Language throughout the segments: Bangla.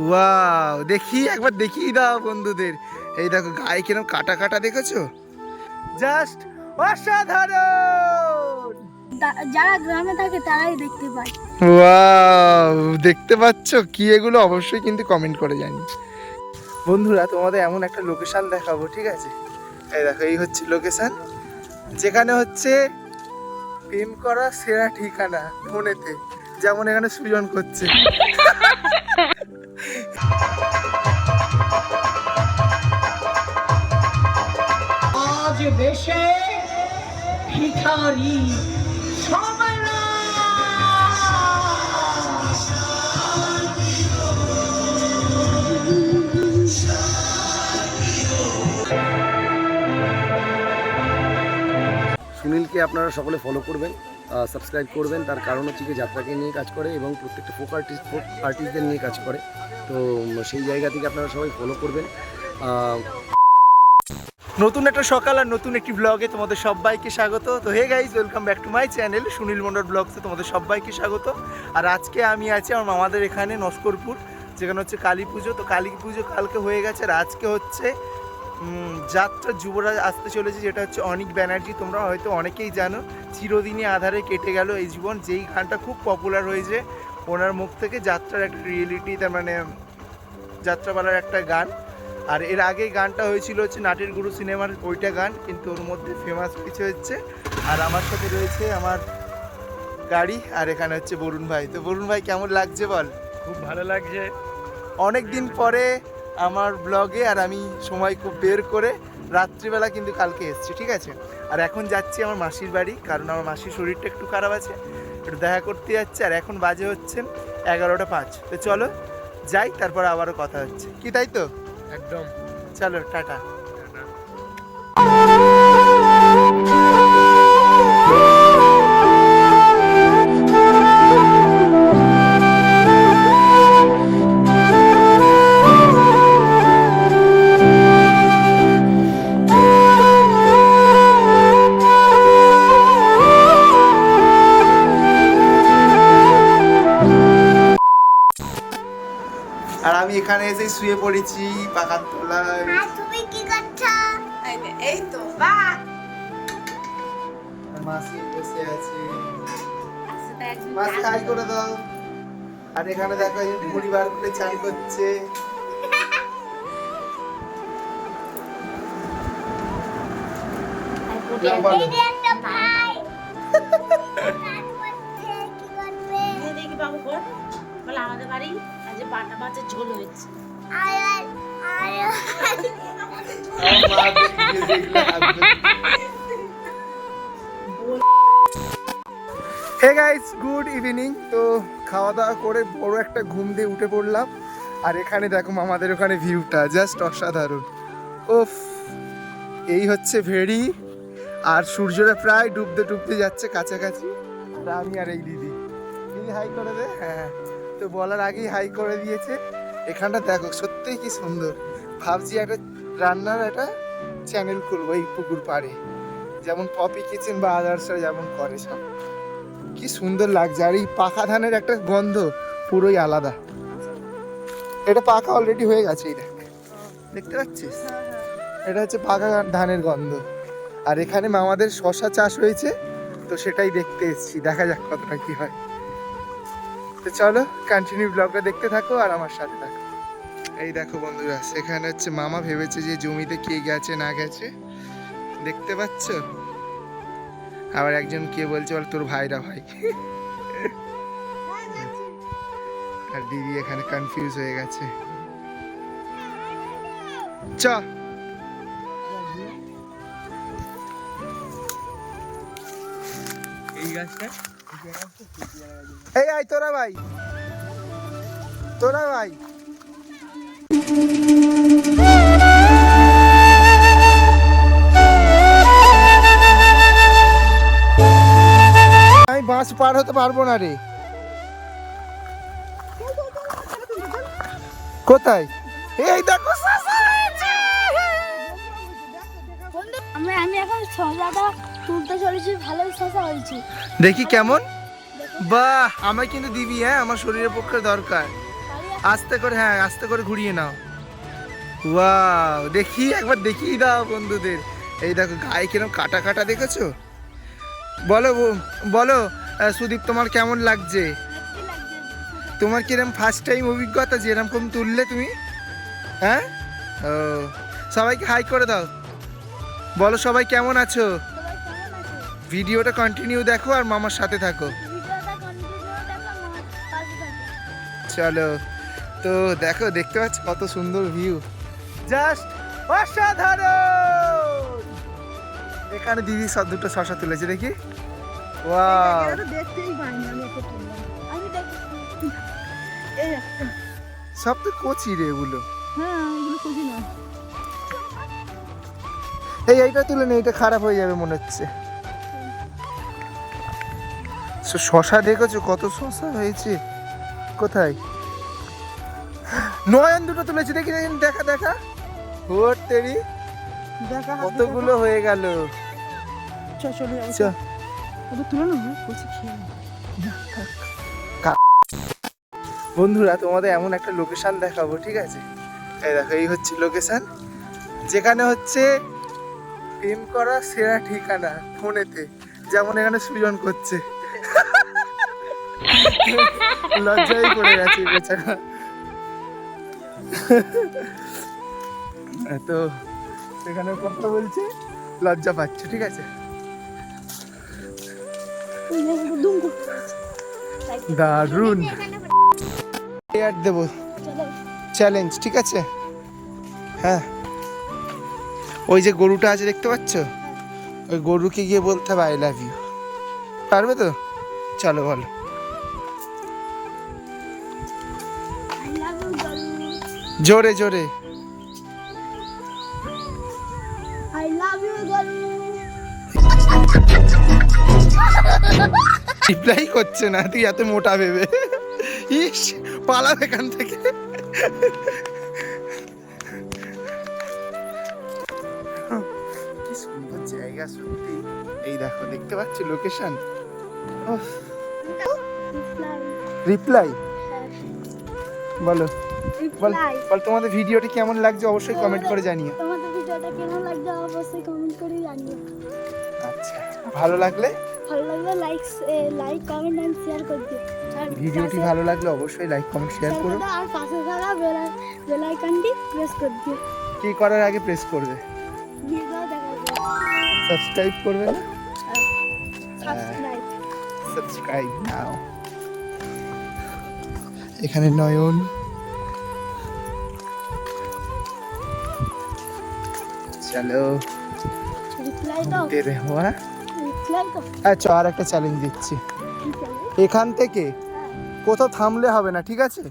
ওয়াও দেখি একবার দেখিয়ে দাও বন্ধুদের। এই দেখো গায়ে কিরম কাটা কাটা দেখেছ? জাস্ট অসাধারণ! যারা গ্রামে থাকে তারাই দেখতে পায়। ওয়াও দেখতে পাচ্ছ কি এগুলো? অবশ্যই কিন্তু কমেন্ট করে জানি বন্ধুরা তোমাদের এমন একটা লোকেশন দেখাবো ঠিক আছে? এই দেখো এই হচ্ছে লোকেশন যেখানে হচ্ছে প্রেম করা সেরা ঠিকানা ফোনেতে যেমন এখানে সুজন করছে। আজ দেশে ভিখারি সুনীলকে আপনারা সকলে ফলো করবেন। সাবস্ক্রাইব করবেন। তার কারণ হচ্ছে কি যাত্রাকে নিয়ে কাজ করে এবং প্রত্যেকটা ফোক আর্টিস্ট ফোক আর্টিস্টদের নিয়ে কাজ করে। তো সেই জায়গা থেকে আপনারা সবাই ফলো করবেন। নতুন একটা সকাল আর নতুন একটি ব্লগে তোমাদের সবাইকে স্বাগত। তো hey guys welcome back to my channel Sunil Mondal ব্লগসে তোমাদের সবাইকে স্বাগত। আর আজকে আমি আছি আমার মামাদের এখানে নস্করপুর, যেখানে হচ্ছে কালী পুজো। তো কালী পুজো কালকে হয়ে গেছে আর আজকে হচ্ছে যাত্রা যুবরাজ আসতে চলেছে যেটা হচ্ছে অনিক ব্যানার্জি। তোমরা হয়তো অনেকেই জানো চিরদিনই আধারে কেটে গেল এই জীবন। যেই গানটা খুব পপুলার হয়েছে ওনার মুখ থেকে যাত্রার একটা রিয়েলিটি তার মানে যাত্রাপালার একটা গান। আর এর আগে গানটা হয়েছিল হচ্ছে নাটের গুরু সিনেমার ওইটা গান কিন্তু ওর মধ্যে ফেমাস কিছু হচ্ছে। আর আমার সাথে রয়েছে আমার গাড়ি আর এখানে হচ্ছে বরুণ ভাই। তো বরুণ ভাই কেমন লাগছে বল? খুব ভালো লাগছে। অনেক দিন পরে আমার ব্লগে আর আমি সময় খুব বের করে রাত্রিবেলা কিন্তু কালকে এসছি ঠিক আছে? আর এখন যাচ্ছি আমার মাসির বাড়ি কারণ আমার মাসির শরীরটা একটু খারাপ আছে। একটু দেখা করতে যাচ্ছে আর এখন বাজে হচ্ছে এগারোটা পাঁচ। তো চলো যাই তারপর আবারও কথা হচ্ছে। কি তাই তো? একদম। চলো টাটা। এখানে এসে শুয়ে পড়েছি পাকার তলায়। আর তুমি কি করছ? এই তো বা। মাসি বসে আছে। মাসি হাই করে। দাও। আর এখানে দেখো এই পরিবার মিলে চান করছে। কর আমাদের বাড়ি। আজ বাটা মাছের ঝোল হয়েছে। গাইস গুড ইভিনিং তো খাওয়া দাওয়া করে বড় একটা ঘুম দিয়ে উঠে পড়লাম। আর এখানে দেখো আমাদের ওখানে ভিউটা জাস্ট অসাধারণ। ওফ এই হচ্ছে ভেড়ি। আর সূর্যটা প্রায় ডুবতে ডুবতে যাচ্ছে কাছাকাছি। আমি আর এই দিদি। দিদি হাই করে দে। হ্যাঁ। তো বলার আগেই হাই করে দিয়েছে। এখানটা দেখো সত্যিই কি সুন্দর। ভাবছি একটা রান্নার একটা চ্যানেল খুলবো এই পুকুর পাড়ে। যেমন পপি কিচেন বা আদার্সরা যেমন করে সব। কি সুন্দর লাগছে। আর এই পাকা ধানের একটা গন্ধ পুরোই আলাদা। এটা পাকা অলরেডি হয়ে গেছে এই দেখ। দেখতে পাচ্ছিস? এটা হচ্ছে পাকা ধানের গন্ধ। আর এখানে মামাদের শশা চাষ হয়েছে তো সেটাই দেখতে এসেছি। দেখা যাক কতটা কি হয়। তো চলো কন্টিনিউ ব্লগটা দেখতে থাকো আর আমার সাথে থাকো। এই দেখো বন্ধুরা, সেখানে হচ্ছে মামা ভেবেছে যে জমিতে কে গেছে, না গেছে। দেখতে পাচ্ছ? আবার একজন কে বলছে, বল তোর ভাইরা ভাই। আর দিদি এখানে কনফিউজ হয়ে গেছে। চ। এই গাছটা এই আয় তোরা ভাই। তোরা ভাই। আমি বাস পার হতে পারব না রে। কোথায়? এই দেখো আমি এখন শসাটা তুলতে চলেছি ভালোই শসা হয়েছে। দেখি কেমন? বাহ আমায় কিন্তু দিবি হ্যাঁ? আমার শরীরের পক্ষে দরকার। আস্তে করে হ্যাঁ আস্তে করে ঘুরিয়ে নাও। ওয়াও দেখি একবার দেখিয়ে দাও বন্ধুদের। এই দেখো গায়ে কিরম কাটা কাটা দেখেছ? বলো বলো সুদীপ তোমার কেমন লাগছে? তোমার কিরম ফার্স্ট টাইম অভিজ্ঞতা যে এরকম তুললে তুমি? হ্যাঁ? ও সবাইকে হাই করে দাও। বলো সবাই কেমন আছো? ভিডিওটা কন্টিনিউ দেখো আর মামার সাথে থাকো। চলো। তো দেখো দেখতে পাচ্ছ কত সুন্দর ভিউ জাস্ট অসাধারণ! এখানে দিদি সব দুটো শশা তুলেছে দেখি। সব তো কচি রে এগুলো। হ্যাঁ এই এইটা তুলে নে এটা খারাপ হয়ে যাবে মনে হচ্ছে। শশা দেখেছ? কত শশা হয়েছে। কোথায়? নয়ন দুটো তুলেছে দেখি দেখি, দেখা দেখা। ওর তেরি? দেখা কতগুলো হয়ে গেল? বন্ধুরা তোমাদের এমন একটা লোকেশন দেখাবো ঠিক আছে? এই দেখো এই হচ্ছে লোকেশন যেখানে হচ্ছে প্রেম করা সেরা ঠিকানা ফোনেতে। যেমন এখানে সৃজন করছে। লজ্জাই করে গেছে বেচারা। তো সেখানে কথা বলছে, লজ্জা পাচ্ছে, ঠিক আছে? দারুণ। এয়ার দেবো। চ্যালেঞ্জ ঠিক আছে? হ্যাঁ। ওই যে গরুটা আছে, দেখতে পাচ্ছ? ওই গরুকে গিয়ে বলতে হবে আই লাভ ইউ পারবে তো? চলো, বলো। জোরে জোরে। রিপ্লাই করছে না তুই এত মোটা ভেবে। ইস পালাম এখান থেকে। সুন্দর জায়গা সত্যি। এই দেখো দেখতে পাচ্ছি লোকেশন রিপ্লাই বলো। বল বল তোমাদের ভিডিওটি কেমন লাগছে অবশ্যই কমেন্ট করে জানিও। তোমাদের ভিডিওটা কেমন লাগছে অবশ্যই কমেন্ট করে জানিও। আচ্ছা ভালো লাগলে? ভালো লাগলে like like comment and share করে দিও। ভিডিওটি ভালো লাগলে অবশ্যই লাইক কমেন্ট শেয়ার করো। আর পাশে থাকা বেল বেল আইকনটি প্রেস করে দিও। কি করার আগে প্রেস করবে? সাবস্ক্রাইব করবে না? সাবস্ক্রাইব সাবস্ক্রাইব নাও এখানে নয়ন। চলো আচ্ছা আর একটা চ্যালেঞ্জ দিচ্ছি। এখান থেকে কোথাও থামলে হবে না ঠিক আছে?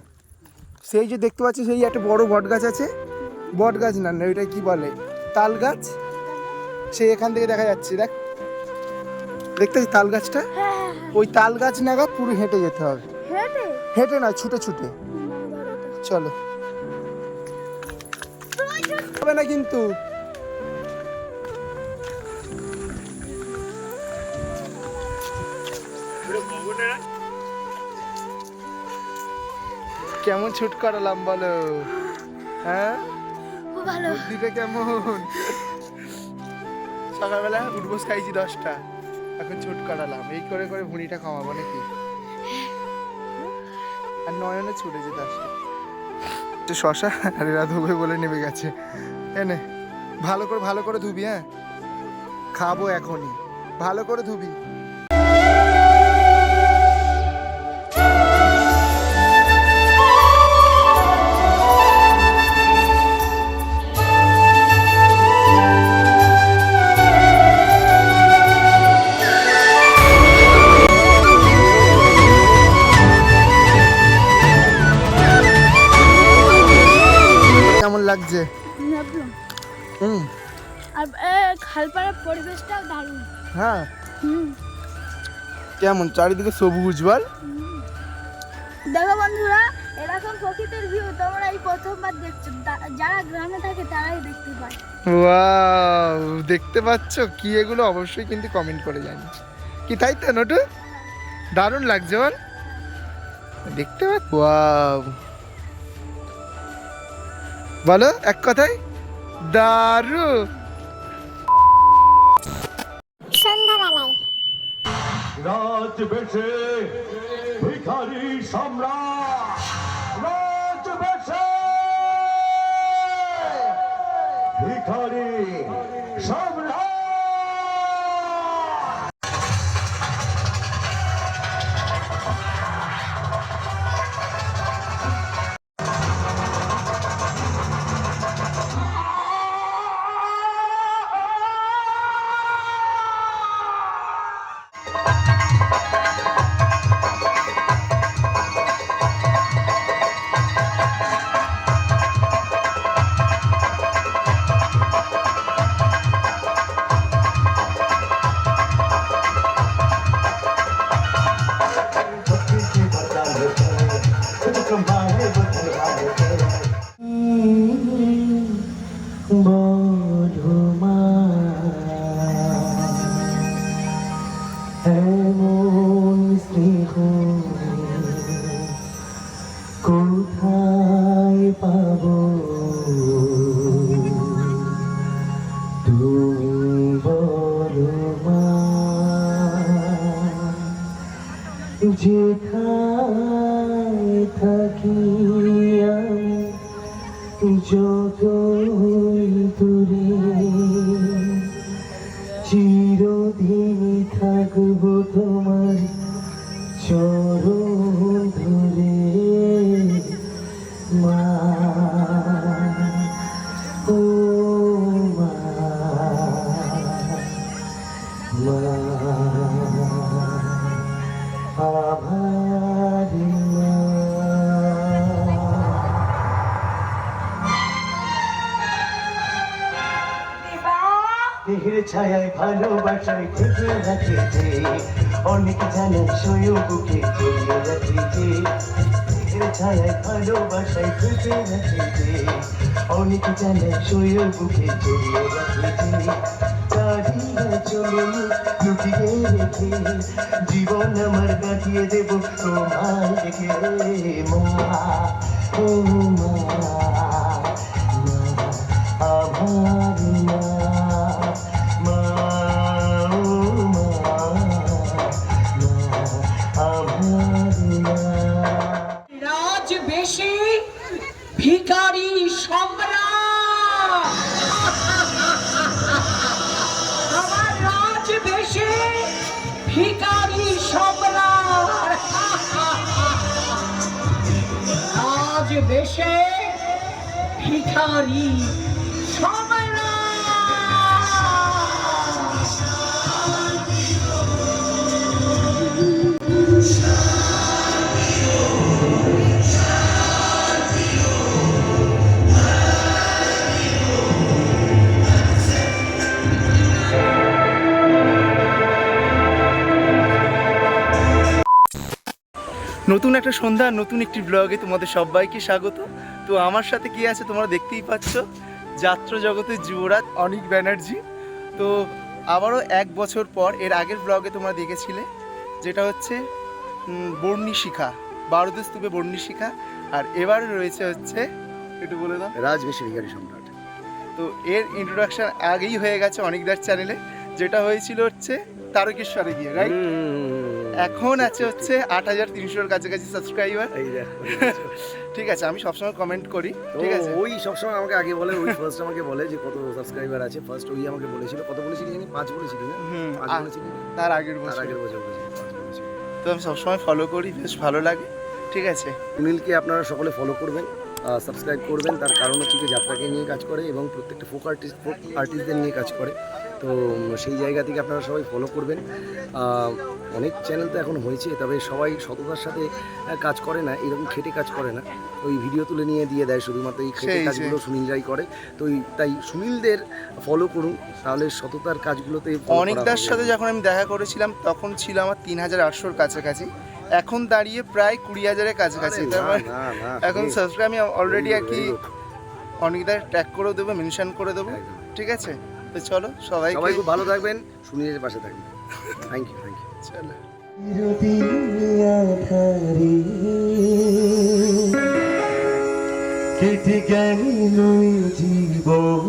সেই যে দেখতে পাচ্ছি সেই একটা বড় বট গাছ আছে। বট গাছ না না ওইটা কি বলে? তাল গাছ সেই এখান থেকে দেখা যাচ্ছে দেখ। দেখতে পাচ্ছি তাল গাছটা হ্যাঁ হ্যাঁ হ্যাঁ। ওই তাল গাছ নাগাদ পুরো হেঁটে যেতে হবে। হেঁটে? হেঁটে না ছুটে ছুটে। চলো। হবে না কিন্তু। কেমন ছুট করালাম বলো? হ্যাঁ? ভালো। বুদ্ধিটা কেমন? সকালবেলা উঠবোস খাইছি দশটা। এখন ছুট কাটালাম। এই করে করে ভুঁড়িটা কমাবো নাকি? আর নয়নে ছুটেছে দশটা তো শশা আর এরা ধুবে বলে নেমে গেছে। এনে ভালো করে ভালো করে ধুবি হ্যাঁ? খাব এখনই। ভালো করে ধুবি। খালপাড়ার পরিবেশটাও দারুণ। হ্যাঁ। হুম। কেমন? চারিদিকে সবুজ বল? দেখো বন্ধুরা এরকম প্রকৃতির ভিউ তোমরা এই প্রথমবার দেখছ। যারা গ্রামে থাকে তারাই দেখতে পায়। ওয়াও! দেখতে পাচ্ছ কি এগুলো? অবশ্যই কিন্তু কমেন্ট করে জানি কি তাই তো নটু? দারুণ লাগছে বল। দেখতে পাচ্ছ? ওয়াও! বলো এক কথায়? দারু রাজ বেশে ভিখারি সম্রাট। রাজ বেশে ভিখারি। তুমি থাকি আমি দূরে চিরদিন থাকব তোমার চরণ ধরে মা ভালোবাসায় থেকে রাখেছে অনেক জানে সয় বুকে জড়িয়ে রাখেছে ছায়ায় ভালোবাসায় থেকে রাখেছে অনেক জানে সয় বুকে জড়িয়ে রাখেছে জীবন আমার কাটিয়ে দেব তোমার আমার মা। রাজ ভিকারি সম্রাট। আমার রাজ বেশে ভিকারি সম্রাট। রাজ বেশে ভিকারি সম্রাট। নতুন একটা সন্ধ্যা নতুন একটি ব্লগে তোমাদের সবাইকে স্বাগত। তো আমার সাথে কি আছে তোমরা দেখতেই পাচ্ছ? যাত্রা জগতের যুবরাজ অনিক ব্যানার্জি। তো আবারও এক বছর পর এর আগের ব্লগে তোমরা দেখেছিলে যেটা হচ্ছে উম, বর্ণি শিখা বারুদের স্তূপে বর্ণি শিখা। আর এবার রয়েছে হচ্ছে একটু বলে দাও। রাজ বেশে ভিখারি সম্রাট। তো এর ইন্ট্রোডাকশন আগেই হয়ে গেছে অনিকদার চ্যানেলে যেটা হয়েছিল হচ্ছে তারকেশ্বরে গিয়ে রাইট এখন আছে হচ্ছে আট হাজার তিনশোর কাছাকাছি সাবস্ক্রাইবার ঠিক আছে আমি সবসময় কমেন্ট করি ঠিক আছে? ওই সবসময় আমাকে আগে বলে ওই ফার্স্ট আমাকে বলে যে কত সাবস্ক্রাইবার আছে। ফার্স্ট ওই আমাকে বলেছিল কত বলেছিলি জানি? পাঁচ বলেছিলি তার আগের বছর আগের বছর। বলেছিলি তো আমি সবসময় ফলো করি বেশ ভালো লাগে ঠিক আছে? সুনীলকে আপনারা সকলে ফলো করবেন সাবস্ক্রাইব করবেন তার কারণ হচ্ছে কি যাত্রাকে নিয়ে কাজ করে এবং প্রত্যেকটা ফোক আর্টিস্ট ফোক আর্টিস্টদের নিয়ে কাজ করে। তো সেই জায়গা থেকে আপনারা সবাই ফলো করবেন। অনেক চ্যানেল তো এখন হয়েছে তবে সবাই সততার সাথে কাজ করে না এরকম খেটে কাজ করে না। ওই ভিডিও তুলে নিয়ে দিয়ে দেয় শুধুমাত্র এই খেটে। কাজগুলো সুনীলরাই করে। তো তাই সুনীলদের ফলো করুন তাহলে সততার কাজগুলোতে করা সাথে যখন আমি দেখা করেছিলাম তখন ছিল আমার তিন হাজার আটশোর কাছাকাছি। এখন দাঁড়িয়ে প্রায় কুড়ি হাজারের কাছাকাছি। এখন সাবস্ক্রাইব আমি অলরেডি আর কি অনিকদার ট্যাগ করে দেবো মেনশন করে দেবো। ঠিক আছে? তো চলো সবাই সবাই খুব ভালো থাকবেন সুনীলের পাশে থাকবেন। থ্যাংক ইউ থ্যাংক ইউ চলো। কেটে গেল জীবন।